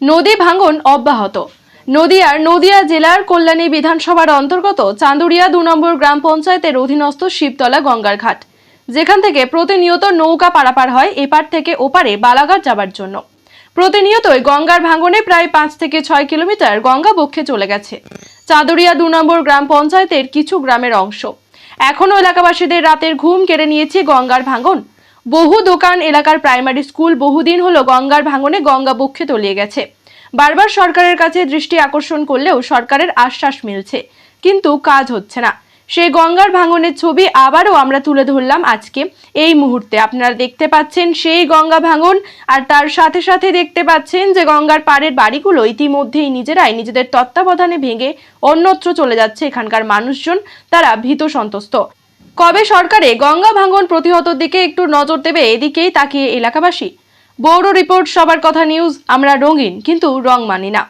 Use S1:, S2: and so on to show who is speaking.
S1: নদী ভাঙন অব্যাহত। নদিয়ার নদিয়া জেলার কল্যাণী বিধানসভার অন্তর্গত চান্দুরিয়া দু নম্বর গ্রাম পঞ্চায়েতের অধীনস্থ শিবতলা গঙ্গার ঘাট যেখান থেকে প্রতিনিয়ত নৌকা পারাপার হয় এপার থেকে ওপারে বালাঘাট যাবার জন্য। প্রতিনিয়তই গঙ্গার ভাঙনে প্রায় পাঁচ থেকে ছয় কিলোমিটার গঙ্গা বক্ষে চলে গেছে। চাঁদুরিয়া দু নম্বর গ্রাম পঞ্চায়েতের কিছু গ্রামের অংশ। এখনও এলাকাবাসীদের রাতের ঘুম কেড়ে নিয়েছে গঙ্গার ভাঙন। বহু দোকান, এলাকার প্রাইমারি স্কুল বহুদিন হলো গঙ্গার ভাঙনে গঙ্গা বক্ষে তলিয়ে গেছে। বারবার সরকারের কাছে দৃষ্টি আকর্ষণ করলেও সরকারের আশ্বাস মিলছে, কিন্তু কাজ হচ্ছে না। সেই গঙ্গার ভাঙনের ছবি আবারও আমরা তুলে ধরলাম আজকে এই মুহূর্তে। আপনারা দেখতে পাচ্ছেন সেই গঙ্গা ভাঙন আর তার সাথে সাথে দেখতে পাচ্ছেন যে গঙ্গার পাড়ের বাড়িগুলো ইতিমধ্যেই নিজেরাই নিজেদের তত্ত্বাবধানে ভেঙে অন্যত্র চলে যাচ্ছে এখানকার মানুষজন। তারা ভীত সন্তুষ্ট কবে সরকারে গঙ্গা ভাঙ্গন প্রতিহতর দিকে একটু নজর দেবে এদিকেই তাকিয়ে এলাকাবাসী? বৌড় রিপোর্ট, সবার কথা নিউজ, আমরা রঙিন, কিন্তু রং মানি না।